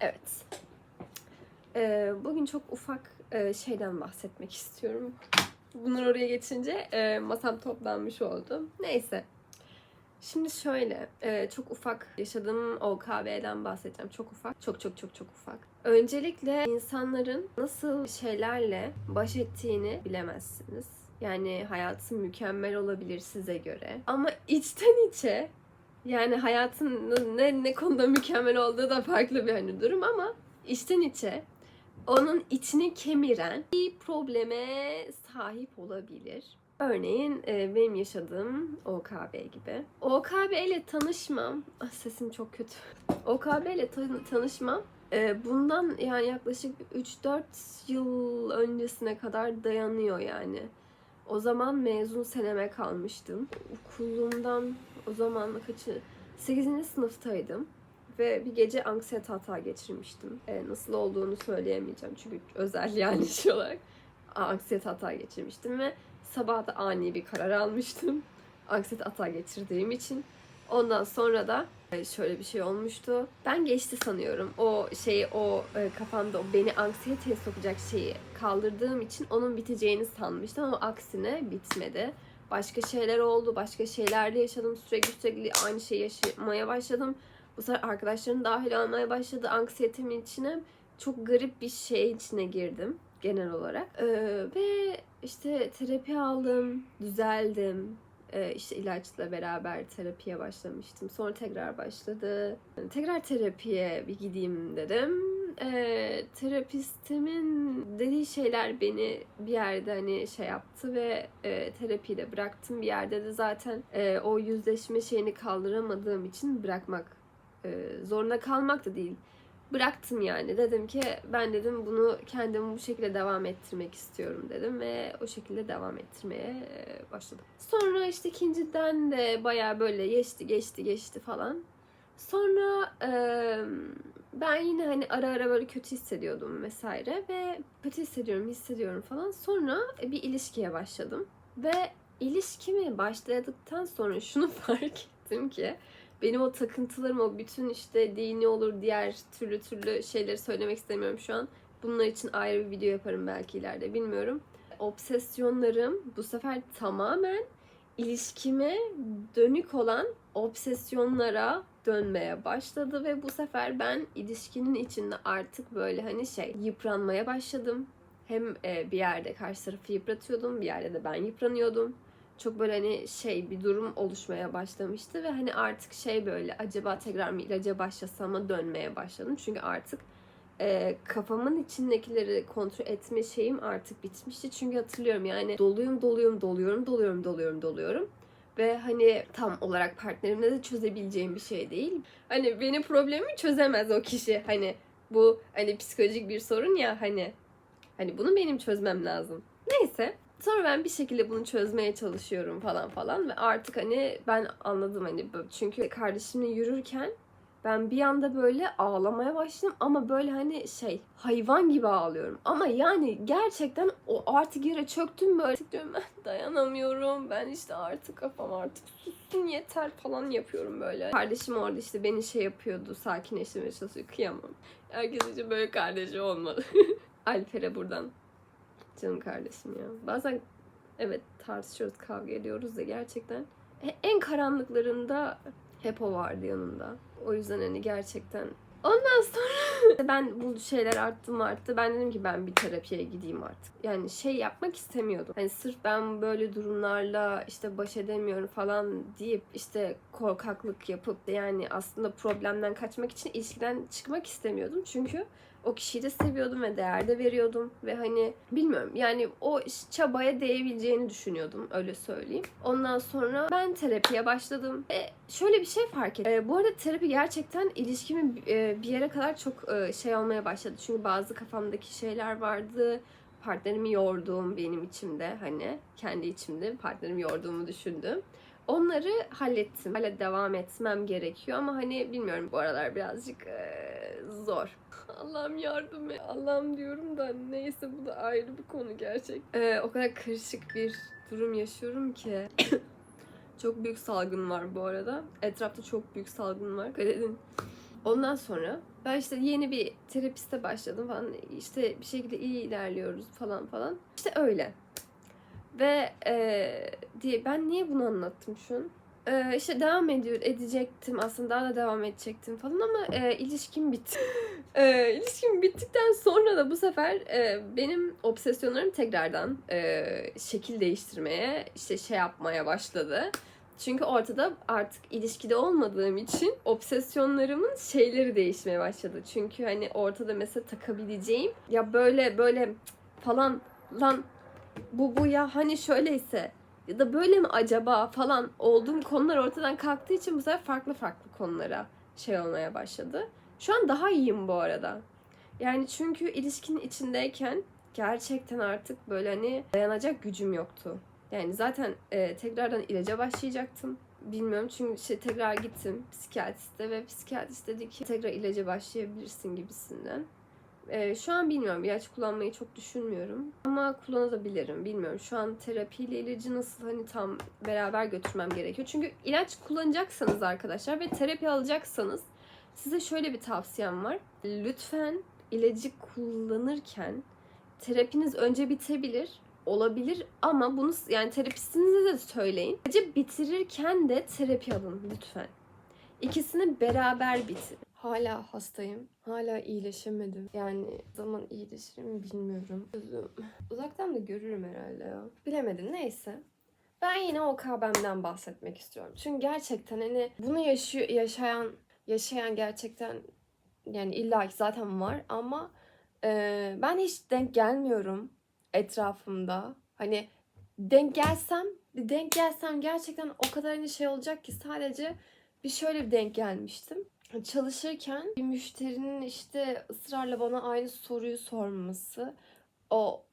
Evet. Ee, bugün çok ufak e, şeyden bahsetmek istiyorum. Bunlar oraya geçince e, masam toplanmış oldu. Neyse. Şimdi şöyle, e, çok ufak yaşadığım OKB'den bahsedeceğim. Çok ufak, çok çok çok çok ufak. Öncelikle insanların nasıl şeylerle baş ettiğini bilemezsiniz. Yani hayatın mükemmel olabilir size göre. Ama içten içe yani hayatın ne, ne konuda mükemmel olduğu da farklı bir hani durum ama içten içe onun içini kemiren bir probleme sahip olabilir. Örneğin e, benim yaşadığım OKB gibi. OKB ile tanışmam, ah, sesim çok kötü. OKB ile tan- tanışmam e, bundan yani yaklaşık 3-4 yıl öncesine kadar dayanıyor yani. O zaman mezun seneme kalmıştım. Okulumdan o zaman kaçı? 8. sınıftaydım. Ve bir gece anksiyete hata geçirmiştim. E, nasıl olduğunu söyleyemeyeceğim çünkü özel yani şey olarak. Anksiyete hata geçirmiştim ve sabah da ani bir karar almıştım. Anksiyete hata geçirdiğim için. Ondan sonra da e, şöyle bir şey olmuştu. Ben geçti sanıyorum. O şeyi, o e, kafamda o beni anksiyeteye sokacak şeyi kaldırdığım için onun biteceğini sanmıştım ama aksine bitmedi. Başka şeyler oldu, başka şeylerle yaşadım. Sürekli sürekli aynı şeyi yaşamaya başladım. Bu sefer arkadaşlarım dahil olmaya başladı anksiyetemin içine. Çok garip bir şey içine girdim genel olarak. Ee, ve işte terapi aldım, düzeldim. Ee, işte ilaçla beraber terapiye başlamıştım. Sonra tekrar başladı. Tekrar terapiye bir gideyim dedim. Ee, terapistimin dediği şeyler beni bir yerde hani şey yaptı ve e, terapiyi de bıraktım. Bir yerde de zaten e, o yüzleşme şeyini kaldıramadığım için bırakmak e, zorunda kalmak da değil. Bıraktım yani. Dedim ki ben dedim bunu kendimi bu şekilde devam ettirmek istiyorum dedim ve o şekilde devam ettirmeye e, başladım. Sonra işte ikinciden de baya böyle geçti geçti geçti falan. Sonra e, ben yine hani ara ara böyle kötü hissediyordum vesaire ve kötü hissediyorum hissediyorum falan. Sonra e, bir ilişkiye başladım ve ilişkime başladıktan sonra şunu fark ettim ki benim o takıntılarım o bütün işte dini olur diğer türlü türlü şeyleri söylemek istemiyorum şu an. Bunlar için ayrı bir video yaparım belki ileride bilmiyorum. Obsesyonlarım bu sefer tamamen ilişkime dönük olan obsesyonlara dönmeye başladı ve bu sefer ben ilişkinin içinde artık böyle hani şey yıpranmaya başladım. Hem e, bir yerde karşı tarafı yıpratıyordum, bir yerde de ben yıpranıyordum çok böyle hani şey bir durum oluşmaya başlamıştı ve hani artık şey böyle acaba tekrar mı ilaca başlasama dönmeye başladım. Çünkü artık e, kafamın içindekileri kontrol etme şeyim artık bitmişti. Çünkü hatırlıyorum yani doluyum doluyum doluyorum doluyorum doluyorum doluyorum. Ve hani tam olarak partnerimle de çözebileceğim bir şey değil. Hani benim problemimi çözemez o kişi. Hani bu hani psikolojik bir sorun ya hani. Hani bunu benim çözmem lazım. Neyse. Sonra ben bir şekilde bunu çözmeye çalışıyorum falan falan ve artık hani ben anladım hani çünkü kardeşimle yürürken ben bir anda böyle ağlamaya başladım ama böyle hani şey hayvan gibi ağlıyorum. Ama yani gerçekten o artık yere çöktüm böyle Artık diyorum ben dayanamıyorum. Ben işte artık kafam artık sussun yeter falan yapıyorum böyle. Kardeşim orada işte beni şey yapıyordu sakinleştirmeye çalışıyor. Kıyamam. Herkes için böyle kardeşi olmalı. Alper'e buradan Canım kardeşim ya. Bazen evet tartışıyoruz, kavga ediyoruz da gerçekten e- en karanlıklarında hep o vardı yanında. O yüzden hani gerçekten Ondan sonra ben bu şeyler arttı mı arttı. Ben dedim ki ben bir terapiye gideyim artık. Yani şey yapmak istemiyordum. Hani sırf ben böyle durumlarla işte baş edemiyorum falan deyip işte korkaklık yapıp yani aslında problemden kaçmak için ilişkiden çıkmak istemiyordum. Çünkü o kişiyi de seviyordum ve değer de veriyordum ve hani bilmiyorum yani o çabaya değebileceğini düşünüyordum öyle söyleyeyim. Ondan sonra ben terapiye başladım ve şöyle bir şey fark ettim. E, bu arada terapi gerçekten ilişkimi e, bir yere kadar çok e, şey olmaya başladı. Çünkü bazı kafamdaki şeyler vardı. Partnerimi yorduğum benim içimde hani kendi içimde partnerimi yorduğumu düşündüm. Onları hallettim. Hala devam etmem gerekiyor ama hani bilmiyorum bu aralar birazcık e, zor. Allah'ım yardım et. Allah'ım diyorum da neyse bu da ayrı bir konu gerçek. Ee, o kadar karışık bir durum yaşıyorum ki. çok büyük salgın var bu arada. Etrafta çok büyük salgın var. Dikkat edin. Ondan sonra ben işte yeni bir terapiste başladım falan. İşte bir şekilde iyi ilerliyoruz falan falan. İşte öyle. Ve e, diye ben niye bunu anlattım şu an? E, işte devam ediyor edecektim aslında daha da devam edecektim falan ama e, ilişkim bitti. e, ilişkim bittikten sonra da bu sefer e, benim obsesyonlarım tekrardan e, şekil değiştirmeye işte şey yapmaya başladı. Çünkü ortada artık ilişkide olmadığım için obsesyonlarımın şeyleri değişmeye başladı. Çünkü hani ortada mesela takabileceğim ya böyle böyle falan lan bu bu ya hani şöyleyse ya da böyle mi acaba falan olduğum konular ortadan kalktığı için bu sefer farklı farklı konulara şey olmaya başladı. Şu an daha iyiyim bu arada. Yani çünkü ilişkinin içindeyken gerçekten artık böyle hani dayanacak gücüm yoktu. Yani zaten e, tekrardan ilaca başlayacaktım. Bilmiyorum çünkü işte tekrar gittim psikiyatriste ve psikiyatrist dedi ki tekrar ilaca başlayabilirsin gibisinden. E, şu an bilmiyorum ilaç kullanmayı çok düşünmüyorum ama kullanabilirim bilmiyorum. Şu an terapiyle ilacı nasıl hani tam beraber götürmem gerekiyor. Çünkü ilaç kullanacaksanız arkadaşlar ve terapi alacaksanız size şöyle bir tavsiyem var. Lütfen ilacı kullanırken terapiniz önce bitebilir olabilir ama bunu yani terapistinize de söyleyin. İlacı bitirirken de terapi alın lütfen. İkisini beraber bitirin. Hala hastayım. Hala iyileşemedim. Yani zaman iyileşirim bilmiyorum. Gözüm. Uzaktan da görürüm herhalde ya. Bilemedim neyse. Ben yine o KB'mden bahsetmek istiyorum. Çünkü gerçekten hani bunu yaşıyor, yaşayan yaşayan gerçekten yani illa ki zaten var ama e, ben hiç denk gelmiyorum etrafımda. Hani denk gelsem, denk gelsem gerçekten o kadar hani şey olacak ki sadece bir şöyle bir denk gelmiştim. Çalışırken bir müşterinin işte ısrarla bana aynı soruyu sorması. O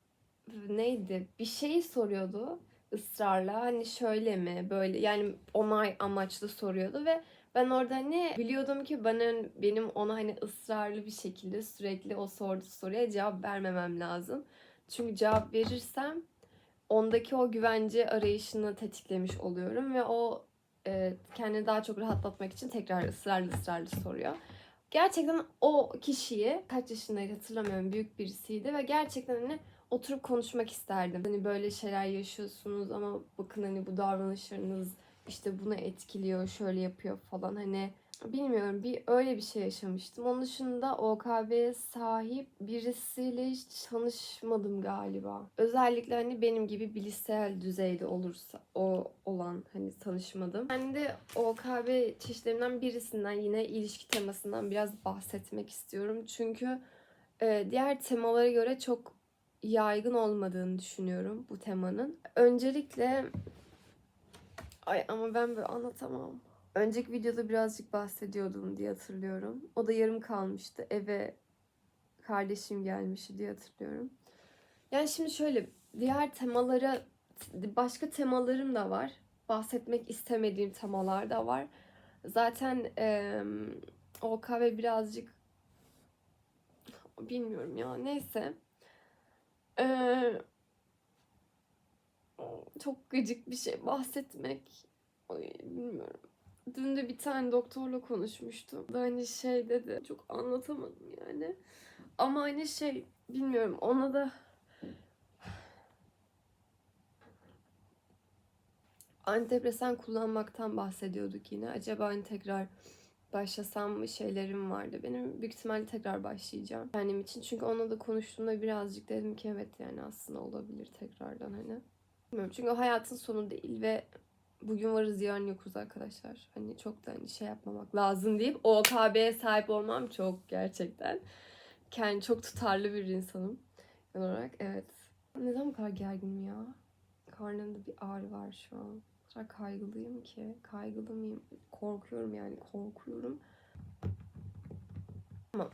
neydi? Bir şeyi soruyordu ısrarla. Hani şöyle mi böyle yani onay amaçlı soruyordu ve ben orada hani biliyordum ki ben benim ona hani ısrarlı bir şekilde sürekli o sorduğu soruya cevap vermemem lazım. Çünkü cevap verirsem ondaki o güvence arayışını tetiklemiş oluyorum ve o e, kendini daha çok rahatlatmak için tekrar ısrarlı ısrarlı soruyor. Gerçekten o kişiyi kaç yaşındaydı hatırlamıyorum büyük birisiydi ve gerçekten hani oturup konuşmak isterdim. Hani böyle şeyler yaşıyorsunuz ama bakın hani bu davranışlarınız işte bunu etkiliyor, şöyle yapıyor falan hani bilmiyorum bir öyle bir şey yaşamıştım. Onun dışında OKB'ye sahip birisiyle hiç tanışmadım galiba. Özellikle hani benim gibi bilişsel düzeyde olursa o olan hani tanışmadım. Ben de OKB çeşitlerinden birisinden yine ilişki temasından biraz bahsetmek istiyorum. Çünkü e, diğer temalara göre çok yaygın olmadığını düşünüyorum bu temanın. Öncelikle ay ama ben böyle anlatamam. Önceki videoda birazcık bahsediyordum diye hatırlıyorum. O da yarım kalmıştı. Eve kardeşim gelmişti diye hatırlıyorum. Yani şimdi şöyle diğer temalara başka temalarım da var. Bahsetmek istemediğim temalar da var. Zaten e, o kahve birazcık bilmiyorum ya neyse. Ee, çok gıcık bir şey bahsetmek. Ay, bilmiyorum. Dün de bir tane doktorla konuşmuştum. Da hani şey dedi. Çok anlatamadım yani. Ama hani şey bilmiyorum ona da antidepresan kullanmaktan bahsediyorduk yine. Acaba hani tekrar başlasam mı şeylerim vardı. Benim büyük ihtimalle tekrar başlayacağım kendim için. Çünkü onunla da konuştuğumda birazcık dedim ki evet yani aslında olabilir tekrardan hani. Bilmiyorum çünkü o hayatın sonu değil ve bugün varız yarın yokuz arkadaşlar. Hani çok da hani şey yapmamak lazım deyip o OKB'ye sahip olmam çok gerçekten. Kendi çok tutarlı bir insanım. Genel olarak evet. Neden bu kadar gerginim ya? Karnımda bir ağrı var şu an. O kaygılıyım ki. Kaygılı mıyım? Korkuyorum yani korkuyorum. Ama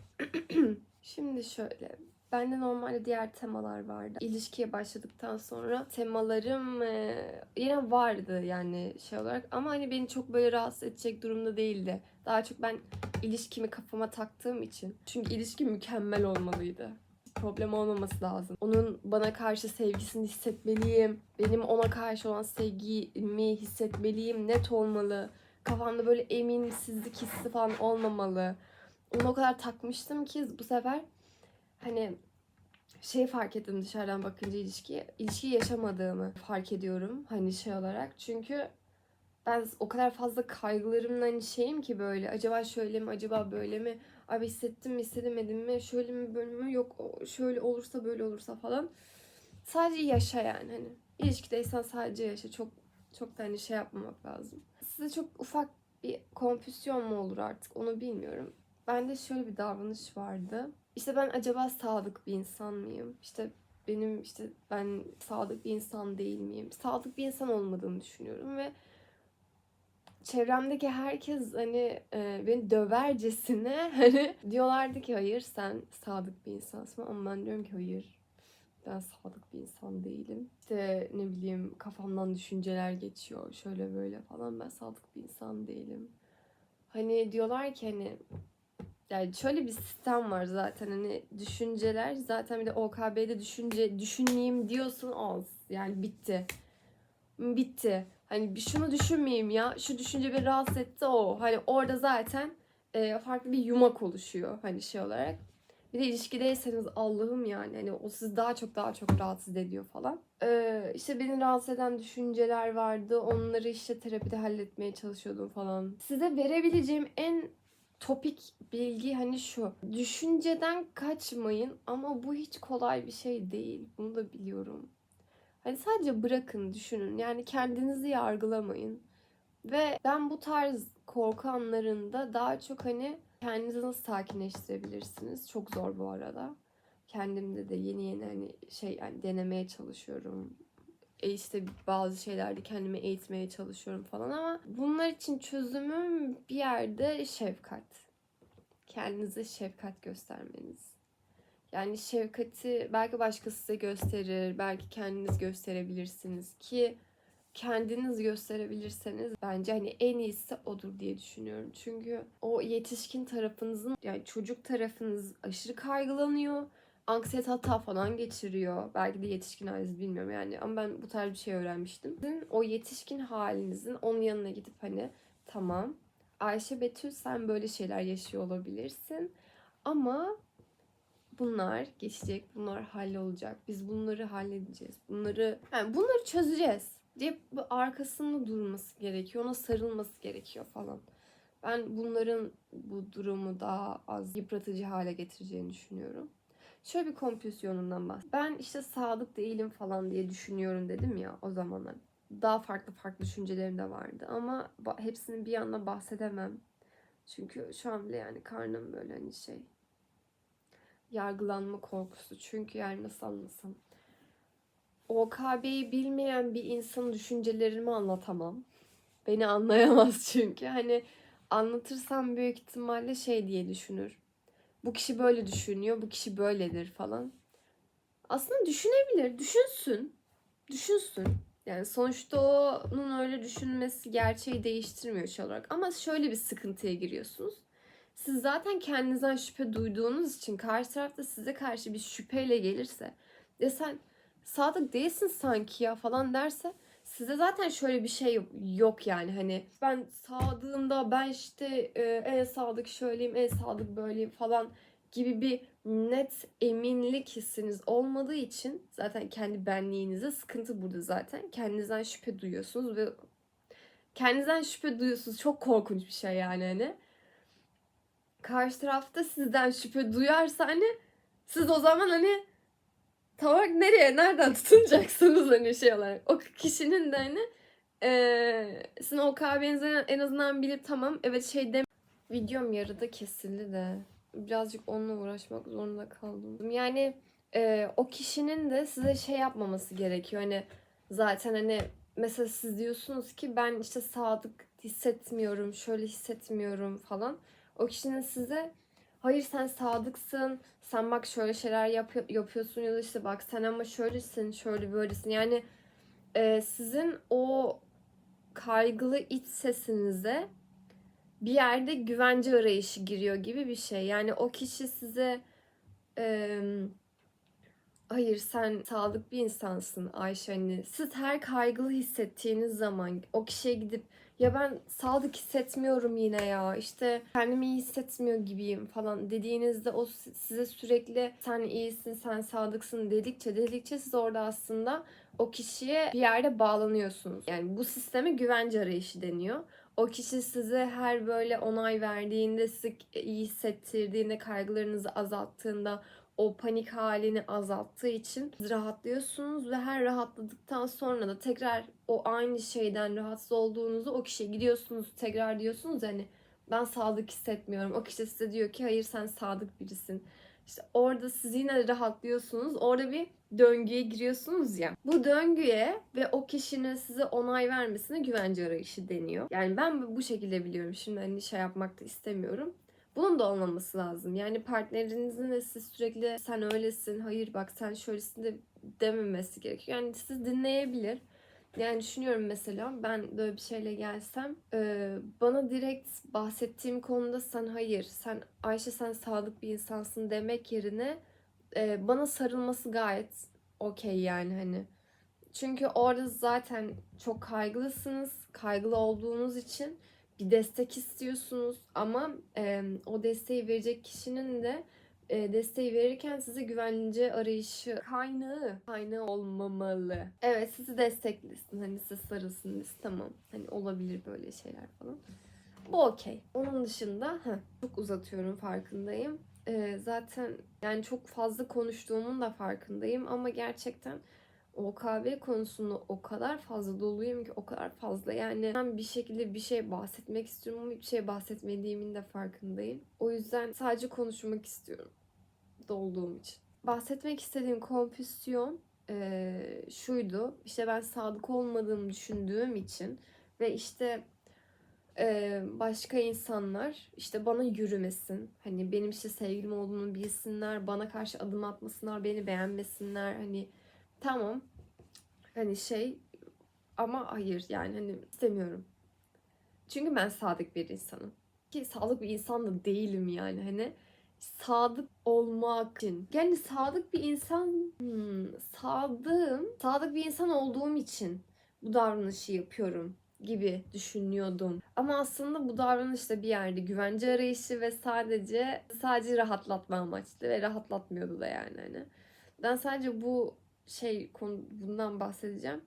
şimdi şöyle Bende normalde diğer temalar vardı. İlişkiye başladıktan sonra temalarım e, yine vardı yani şey olarak ama hani beni çok böyle rahatsız edecek durumda değildi. Daha çok ben ilişkimi kafama taktığım için. Çünkü ilişki mükemmel olmalıydı. Problem olmaması lazım. Onun bana karşı sevgisini hissetmeliyim. Benim ona karşı olan sevgimi hissetmeliyim. Net olmalı. Kafamda böyle eminsizlik hissi falan olmamalı. Onu o kadar takmıştım ki bu sefer hani şey fark ettim dışarıdan bakınca ilişkiye. İlişki yaşamadığımı fark ediyorum hani şey olarak. Çünkü ben o kadar fazla kaygılarımla hani şeyim ki böyle acaba şöyle mi acaba böyle mi? Abi hissettim mi hissedemedim mi? Şöyle mi böyle mi? Yok şöyle olursa böyle olursa falan. Sadece yaşa yani hani. İlişkideysen sadece yaşa. Çok çok da hani şey yapmamak lazım. Size çok ufak bir konfüsyon mu olur artık? Onu bilmiyorum. Bende şöyle bir davranış vardı işte ben acaba sadık bir insan mıyım işte benim işte ben sadık bir insan değil miyim sadık bir insan olmadığımı düşünüyorum ve çevremdeki herkes hani e, beni dövercesine hani diyorlardı ki hayır sen sadık bir insansın ama ben diyorum ki hayır ben sadık bir insan değilim. İşte ne bileyim kafamdan düşünceler geçiyor şöyle böyle falan ben sadık bir insan değilim. Hani diyorlar ki hani yani şöyle bir sistem var zaten hani düşünceler zaten bir de OKB'de düşünce düşünmeyeyim diyorsun az yani bitti. Bitti. Hani bir şunu düşünmeyeyim ya. Şu düşünce beni rahatsız etti o. Hani orada zaten e, farklı bir yumak oluşuyor hani şey olarak. Bir de ilişkideyseniz Allah'ım yani hani o sizi daha çok daha çok rahatsız ediyor falan. Ee, işte beni rahatsız eden düşünceler vardı. Onları işte terapide halletmeye çalışıyordum falan. Size verebileceğim en topik bilgi hani şu. Düşünceden kaçmayın ama bu hiç kolay bir şey değil. Bunu da biliyorum. Hani sadece bırakın, düşünün. Yani kendinizi yargılamayın. Ve ben bu tarz korku anlarında daha çok hani kendinizi nasıl sakinleştirebilirsiniz? Çok zor bu arada. Kendimde de yeni yeni hani şey yani denemeye çalışıyorum. E işte bazı şeylerde kendimi eğitmeye çalışıyorum falan ama bunlar için çözümüm bir yerde şefkat. Kendinize şefkat göstermeniz. Yani şefkati belki başkası size gösterir, belki kendiniz gösterebilirsiniz ki kendiniz gösterebilirseniz bence hani en iyisi odur diye düşünüyorum. Çünkü o yetişkin tarafınızın yani çocuk tarafınız aşırı kaygılanıyor. Anksiyete hata falan geçiriyor. Belki de yetişkin haliniz bilmiyorum yani ama ben bu tarz bir şey öğrenmiştim. Sizin o yetişkin halinizin onun yanına gidip hani tamam Ayşe Betül sen böyle şeyler yaşıyor olabilirsin ama bunlar geçecek, bunlar hallolacak. Biz bunları halledeceğiz. Bunları yani bunları çözeceğiz diye arkasında durması gerekiyor. Ona sarılması gerekiyor falan. Ben bunların bu durumu daha az yıpratıcı hale getireceğini düşünüyorum. Şöyle bir kompüsyonundan bahsedeyim. Ben işte sadık değilim falan diye düşünüyorum dedim ya o zamanlar. Daha farklı farklı düşüncelerim de vardı ama hepsini bir anda bahsedemem. Çünkü şu an bile yani karnım böyle hani şey yargılanma korkusu. Çünkü yani nasıl anlasam. OKB'yi bilmeyen bir insanın düşüncelerimi anlatamam. Beni anlayamaz çünkü. Hani anlatırsam büyük ihtimalle şey diye düşünür. Bu kişi böyle düşünüyor, bu kişi böyledir falan. Aslında düşünebilir, düşünsün. Düşünsün. Yani sonuçta onun öyle düşünmesi gerçeği değiştirmiyor şey olarak. Ama şöyle bir sıkıntıya giriyorsunuz. Siz zaten kendinizden şüphe duyduğunuz için karşı tarafta size karşı bir şüpheyle gelirse ya sen sadık değilsin sanki ya falan derse size zaten şöyle bir şey yok, yani hani ben sadığımda ben işte e, en sadık şöyleyim en sadık böyleyim falan gibi bir net eminlik hissiniz olmadığı için zaten kendi benliğinize sıkıntı burada zaten. Kendinizden şüphe duyuyorsunuz ve kendinizden şüphe duyuyorsunuz. Çok korkunç bir şey yani hani. Karşı tarafta sizden şüphe duyarsa hani siz o zaman hani tam nereye, nereden tutunacaksınız hani şey olarak. O kişinin de hani eee sizin o kahvenizi en azından bilip tamam evet şey dem Videom yarıda kesildi de birazcık onunla uğraşmak zorunda kaldım. Yani e, o kişinin de size şey yapmaması gerekiyor. Hani zaten hani mesela siz diyorsunuz ki ben işte sadık hissetmiyorum, şöyle hissetmiyorum falan. O kişinin size hayır sen sadıksın, sen bak şöyle şeyler yap- yapıyorsun ya da işte bak sen ama şöylesin, şöyle böylesin. Yani e, sizin o kaygılı iç sesinize bir yerde güvence arayışı giriyor gibi bir şey. Yani o kişi size eee, hayır sen sağlıklı bir insansın Ayşe hani siz her kaygılı hissettiğiniz zaman o kişiye gidip ya ben sağlık hissetmiyorum yine ya işte kendimi iyi hissetmiyor gibiyim falan dediğinizde o si- size sürekli sen iyisin sen sadıksın dedikçe dedikçe siz orada aslında o kişiye bir yerde bağlanıyorsunuz. Yani bu sisteme güvence arayışı deniyor. O kişi size her böyle onay verdiğinde, sizi iyi hissettirdiğinde, kaygılarınızı azalttığında, o panik halini azalttığı için rahatlıyorsunuz ve her rahatladıktan sonra da tekrar o aynı şeyden rahatsız olduğunuzu o kişiye gidiyorsunuz tekrar diyorsunuz yani ben sadık hissetmiyorum. O kişi size diyor ki hayır sen sadık birisin. İşte orada siz yine rahatlıyorsunuz. Orada bir döngüye giriyorsunuz ya. Bu döngüye ve o kişinin size onay vermesine güvence arayışı deniyor. Yani ben bu şekilde biliyorum. Şimdi hani şey yapmak da istemiyorum. Bunun da olmaması lazım. Yani partnerinizin de siz sürekli sen öylesin, hayır bak sen şöylesin de dememesi gerekiyor. Yani siz dinleyebilir. Yani düşünüyorum mesela ben böyle bir şeyle gelsem bana direkt bahsettiğim konuda sen hayır sen Ayşe sen sadık bir insansın demek yerine bana sarılması gayet okey yani hani. Çünkü orada zaten çok kaygılısınız. Kaygılı olduğunuz için bir destek istiyorsunuz ama e, o desteği verecek kişinin de e, desteği verirken size güvence arayışı kaynağı kaynağı olmamalı. Evet sizi desteklesin hani size sarılsın biz tamam hani olabilir böyle şeyler falan. Bu okey. Onun dışında heh, çok uzatıyorum farkındayım. E, zaten yani çok fazla konuştuğumun da farkındayım ama gerçekten OKB konusunda o kadar fazla doluyum ki o kadar fazla yani ben bir şekilde bir şey bahsetmek istiyorum ama hiçbir şey bahsetmediğimin de farkındayım. O yüzden sadece konuşmak istiyorum dolduğum için. Bahsetmek istediğim kompüsyon eee, şuydu. İşte ben sadık olmadığımı düşündüğüm için ve işte başka insanlar işte bana yürümesin. Hani benim işte sevgilim olduğunu bilsinler, bana karşı adım atmasınlar, beni beğenmesinler. Hani tamam hani şey ama hayır yani hani istemiyorum. Çünkü ben sadık bir insanım. Ki sadık bir insan da değilim yani hani sadık olmak için. Yani sadık bir insan hmm, sadığım, sadık bir insan olduğum için bu davranışı yapıyorum gibi düşünüyordum. Ama aslında bu davranış da bir yerde güvence arayışı ve sadece sadece rahatlatma amaçlı ve rahatlatmıyordu da yani hani. Ben sadece bu şey konu bundan bahsedeceğim.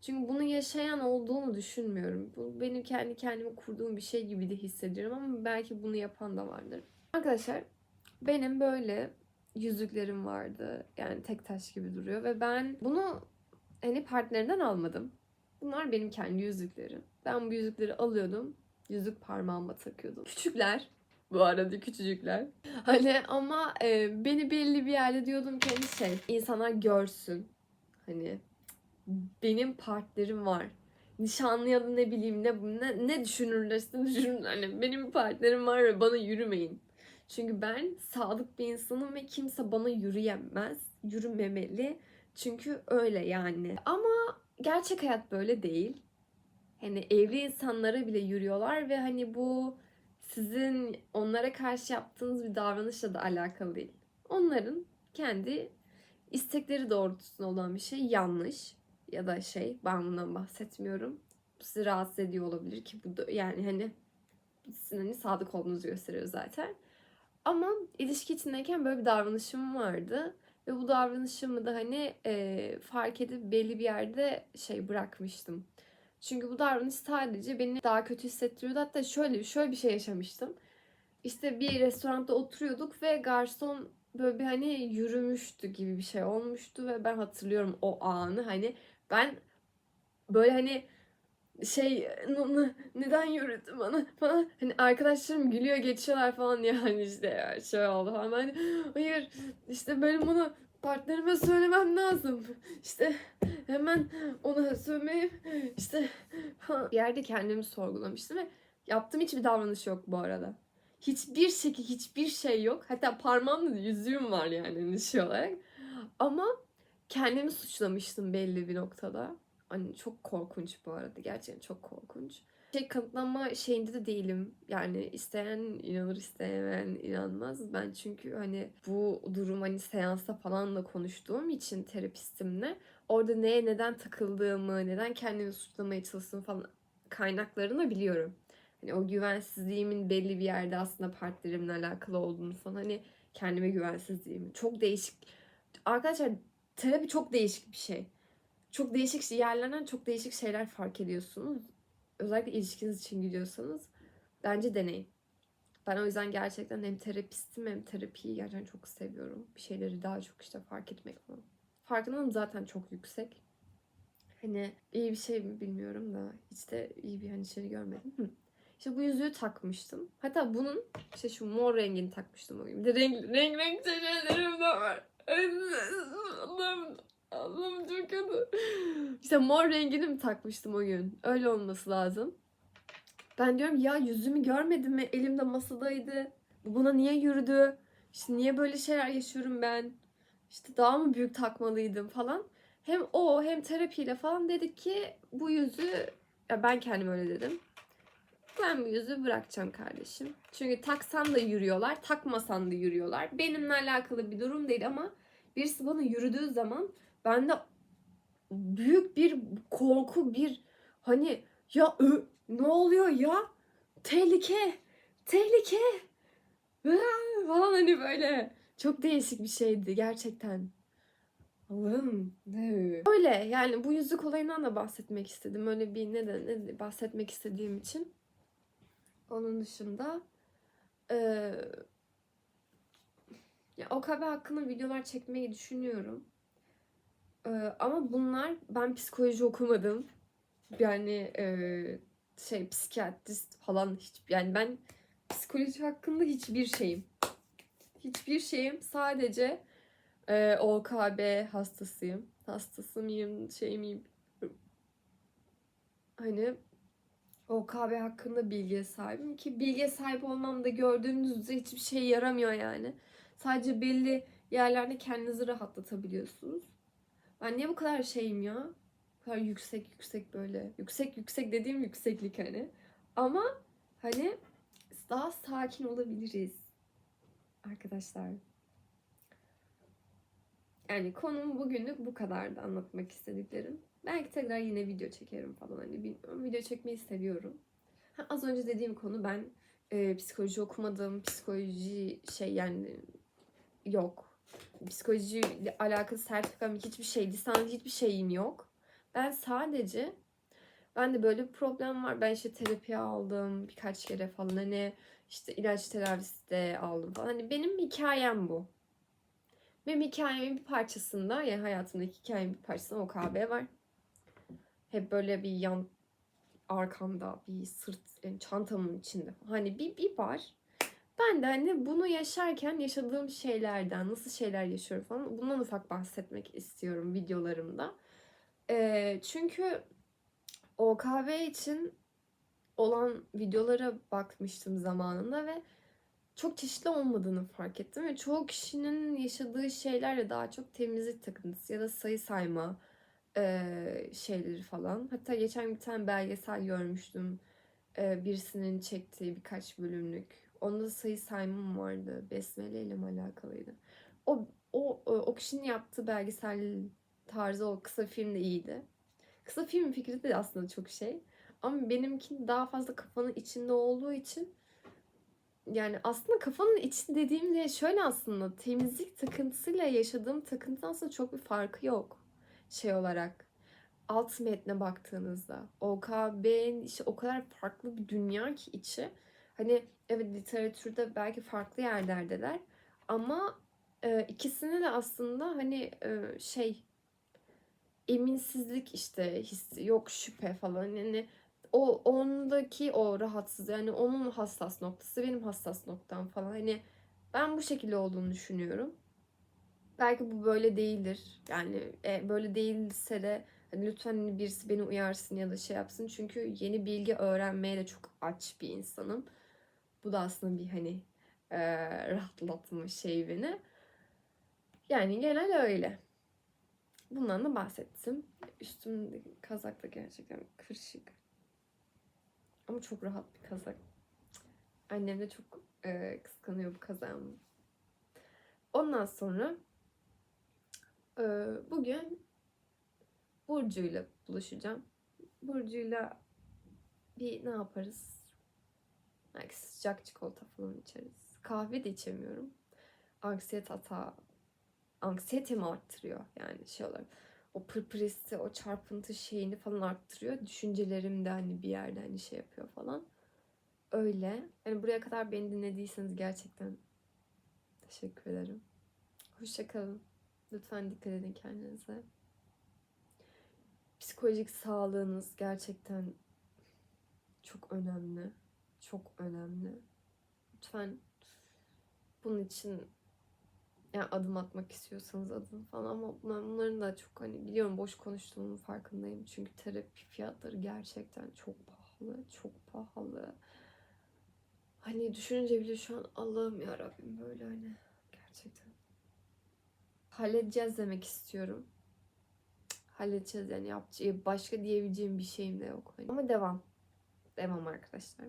Çünkü bunu yaşayan olduğunu düşünmüyorum. Bu benim kendi kendime kurduğum bir şey gibi de hissediyorum ama belki bunu yapan da vardır. Arkadaşlar benim böyle yüzüklerim vardı. Yani tek taş gibi duruyor ve ben bunu hani partnerinden almadım. Bunlar benim kendi yüzüklerim. Ben bu yüzükleri alıyordum. Yüzük parmağıma takıyordum. Küçükler. Bu arada küçücükler. Hani ama e, beni belli bir yerde diyordum ki hani şey insanlar görsün. Hani benim partnerim var. Nişanlı ya da ne bileyim ne ne, ne düşünürlerse düşünün hani benim partnerim var ve bana yürümeyin. Çünkü ben sadık bir insanım ve kimse bana yürüyemez. Yürümemeli. Çünkü öyle yani. Ama gerçek hayat böyle değil. Hani evli insanlara bile yürüyorlar ve hani bu sizin onlara karşı yaptığınız bir davranışla da alakalı değil. Onların kendi istekleri doğrultusunda olan bir şey yanlış ya da şey ben bundan bahsetmiyorum. Bu sizi rahatsız ediyor olabilir ki bu da yani hani sizin hani sadık olduğunuzu gösteriyor zaten. Ama ilişki içindeyken böyle bir davranışım vardı. Ve bu davranışımı da hani e, fark edip belli bir yerde şey bırakmıştım. Çünkü bu davranış sadece beni daha kötü hissettiriyordu. Hatta şöyle şöyle bir şey yaşamıştım. İşte bir restoranda oturuyorduk ve garson böyle bir hani yürümüştü gibi bir şey olmuştu ve ben hatırlıyorum o anı hani ben böyle hani şey "N- n- neden yürüdü bana falan hani arkadaşlarım gülüyor geçiyorlar falan yani işte ya şey oldu falan ben hani, hayır işte benim bunu partnerime söylemem lazım. İşte hemen ona söylemeyip işte bir yerde kendimi sorgulamıştım ve yaptığım hiçbir davranış yok bu arada. Hiçbir şekil hiçbir şey yok. Hatta parmağımda da yüzüğüm var yani nişi olarak. Ama kendimi suçlamıştım belli bir noktada. Hani çok korkunç bu arada. Gerçekten çok korkunç. Şey kanıtlama şeyinde de değilim. Yani isteyen inanır, istemeyen inanmaz. Ben çünkü hani bu durum hani seansta falan da konuştuğum için terapistimle orada neye neden takıldığımı, neden kendimi suçlamaya çalıştığımı falan kaynaklarını biliyorum. Hani o güvensizliğimin belli bir yerde aslında partnerimle alakalı olduğunu falan hani kendime güvensizliğimi. Çok değişik. Arkadaşlar terapi çok değişik bir şey. Çok değişik yerlerden çok değişik şeyler fark ediyorsunuz. Özellikle ilişkiniz için gidiyorsanız bence deneyin. Ben o yüzden gerçekten hem terapistim hem terapiyi gerçekten çok seviyorum. Bir şeyleri daha çok işte fark etmek falan. Farkındalığım zaten çok yüksek. Hani iyi bir şey mi bilmiyorum da hiç de iyi bir hani şey görmedim. Hı. İşte bu yüzüğü takmıştım. Hatta bunun işte şu mor rengini takmıştım o gün. Bir de renk renk, renk seçeneklerim de var. Allah'ım çok kötü. İşte mor rengini mi takmıştım o gün? Öyle olması lazım. Ben diyorum ya yüzümü görmedim mi? Elimde masadaydı. Bu Buna niye yürüdü? İşte niye böyle şeyler yaşıyorum ben? İşte daha mı büyük takmalıydım falan. Hem o hem terapiyle falan dedik ki bu yüzü ya ben kendim öyle dedim. Ben bu yüzüğü bırakacağım kardeşim. Çünkü taksan da yürüyorlar, takmasan da yürüyorlar. Benimle alakalı bir durum değil ama birisi bana yürüdüğü zaman bende büyük bir korku, bir hani ya ö, ne oluyor ya? Tehlike, tehlike falan hani böyle çok değişik bir şeydi gerçekten. Allah'ım ne? Öyle yani bu yüzük olayından da bahsetmek istedim. Öyle bir neden ne bahsetmek istediğim için. Onun dışında eee ya OKB hakkında videolar çekmeyi düşünüyorum. Eee, ama bunlar ben psikoloji okumadım. Yani eee, şey psikiyatrist falan hiç yani ben psikoloji hakkında hiçbir şeyim. Hiçbir şeyim sadece eee OKB hastasıyım. Hastası mıyım, şey miyim? Hani OKB hakkında bilgiye sahibim ki bilgiye sahip olmam da gördüğünüzde hiçbir şey yaramıyor yani. Sadece belli yerlerde kendinizi rahatlatabiliyorsunuz. Ben niye bu kadar şeyim ya? Bu kadar yüksek yüksek böyle. Yüksek yüksek dediğim yükseklik hani. Ama hani daha sakin olabiliriz. Arkadaşlar. Yani konum bugünlük bu kadardı anlatmak istediklerim. Belki tekrar yine video çekerim falan hani bilmiyorum. Video çekmeyi seviyorum. Ha, az önce dediğim konu ben e, psikoloji okumadım. Psikoloji şey yani yok. Psikoloji ile alakalı sertifikam hiçbir şey, lisans hiçbir şeyim yok. Ben sadece ben de böyle bir problem var. Ben işte terapi aldım birkaç kere falan hani işte ilaç tedavisi de aldım falan. Hani benim hikayem bu. Benim hikayemin bir parçasında yani hayatımdaki hikayemin bir parçasında OKB var. Hep böyle bir yan arkamda bir sırt yani çantamın içinde. Hani bir, bir var. Ben de hani bunu yaşarken yaşadığım şeylerden, nasıl şeyler yaşıyorum falan bundan ufak bahsetmek istiyorum videolarımda. Ee, çünkü OKB için olan videolara bakmıştım zamanında ve çok çeşitli olmadığını fark ettim ve çoğu kişinin yaşadığı şeylerle daha çok temizlik takıntısı ya da sayı sayma e, şeyleri falan. Hatta geçen bir tane belgesel görmüştüm. E, birisinin çektiği birkaç bölümlük. Onda da sayı saymam vardı. Besmele ile mi alakalıydı? O, o, o kişinin yaptığı belgesel tarzı o kısa film de iyiydi. Kısa film fikri de aslında çok şey. Ama benimki daha fazla kafanın içinde olduğu için yani aslında kafanın içi dediğimde şöyle aslında temizlik takıntısıyla yaşadığım takıntı aslında çok bir farkı yok şey olarak. Alt metne baktığınızda OKB'nin işte o kadar farklı bir dünya ki içi. Hani evet literatürde belki farklı yerlerdeler ama e, ikisini de aslında hani e, şey eminsizlik işte hissi yok şüphe falan yani o ondaki o rahatsız yani onun hassas noktası benim hassas noktam falan hani ben bu şekilde olduğunu düşünüyorum. Belki bu böyle değildir. Yani e, böyle değilse de hani lütfen hani birisi beni uyarsın ya da şey yapsın. Çünkü yeni bilgi öğrenmeye de çok aç bir insanım. Bu da aslında bir hani e, rahatlatma şey beni. Yani genel öyle. Bundan da bahsettim. Üstümdeki kazak da gerçekten kırışık. Ama çok rahat bir kazak. Annem de çok e, kıskanıyor bu kazağımı. Ondan sonra e, bugün Burcu'yla buluşacağım. Burcu'yla bir ne yaparız? Belki sıcak çikolata falan içeriz. Kahve de içemiyorum. Anksiyete hata anksiyetemi arttırıyor yani şey olarak. O pırpırisi, o çarpıntı şeyini falan arttırıyor. Düşüncelerim de hani bir yerde hani şey yapıyor falan. Öyle. Yani buraya kadar beni dinlediyseniz gerçekten teşekkür ederim. Hoşçakalın. Lütfen dikkat edin kendinize. Psikolojik sağlığınız gerçekten çok önemli. Çok önemli. Lütfen bunun için yani adım atmak istiyorsanız adım falan ama ben bunların da çok hani biliyorum boş konuştuğumun farkındayım. Çünkü terapi fiyatları gerçekten çok pahalı. Çok pahalı. Hani düşününce bile şu an Allah'ım ya Rabbim böyle hani gerçekten. Halledeceğiz demek istiyorum. Halledeceğiz yani yapacağım. Başka diyebileceğim bir şeyim de yok. Hani. Ama devam. Devam arkadaşlar.